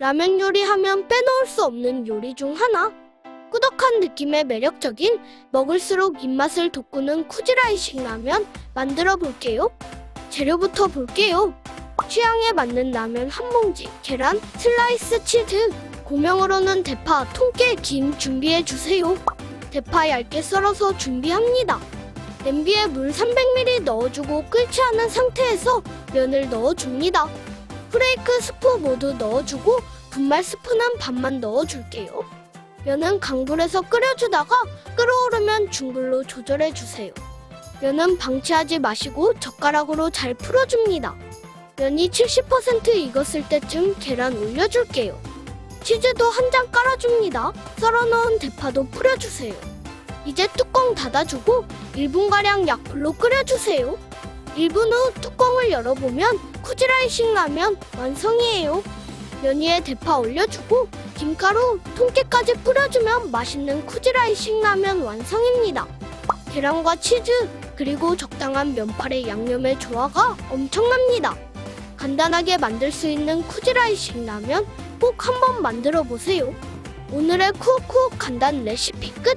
라면 요리하면 빼놓을 수 없는 요리 중 하나. 꾸덕한 느낌의 매력적인 먹을수록 입맛을 돋구는 쿠지라이식 라면 만들어 볼게요. 재료부터 볼게요. 취향에 맞는 라면 한 봉지, 계란, 슬라이스 치즈, 고명으로는 대파, 통깨, 김 준비해 주세요. 대파 얇게 썰어서 준비합니다. 냄비에 물 300ml 넣어주고 끓지 않은 상태에서 면을 넣어줍니다. 프레이크 스프 모두 넣어주고 분말 스프는 반만 넣어줄게요. 면은 강불에서 끓여주다가 끓어오르면 중불로 조절해주세요. 면은 방치하지 마시고 젓가락으로 잘 풀어줍니다. 면이 70% 익었을 때쯤 계란 올려줄게요. 치즈도 한 장 깔아줍니다. 썰어 넣은 대파도 뿌려주세요. 이제 뚜껑 닫아주고 1분가량 약불로 끓여주세요. 1분 후 뚜껑을 열어보면 쿠지라이식 라면 완성이에요. 면 위에 대파 올려주고 김가루, 통깨까지 뿌려주면 맛있는 쿠지라이식 라면 완성입니다. 계란과 치즈, 그리고 적당한 면발의 양념의 조화가 엄청납니다. 간단하게 만들 수 있는 쿠지라이식 라면 꼭 한번 만들어 보세요. 오늘의 쿠쿠 간단 레시피 끝!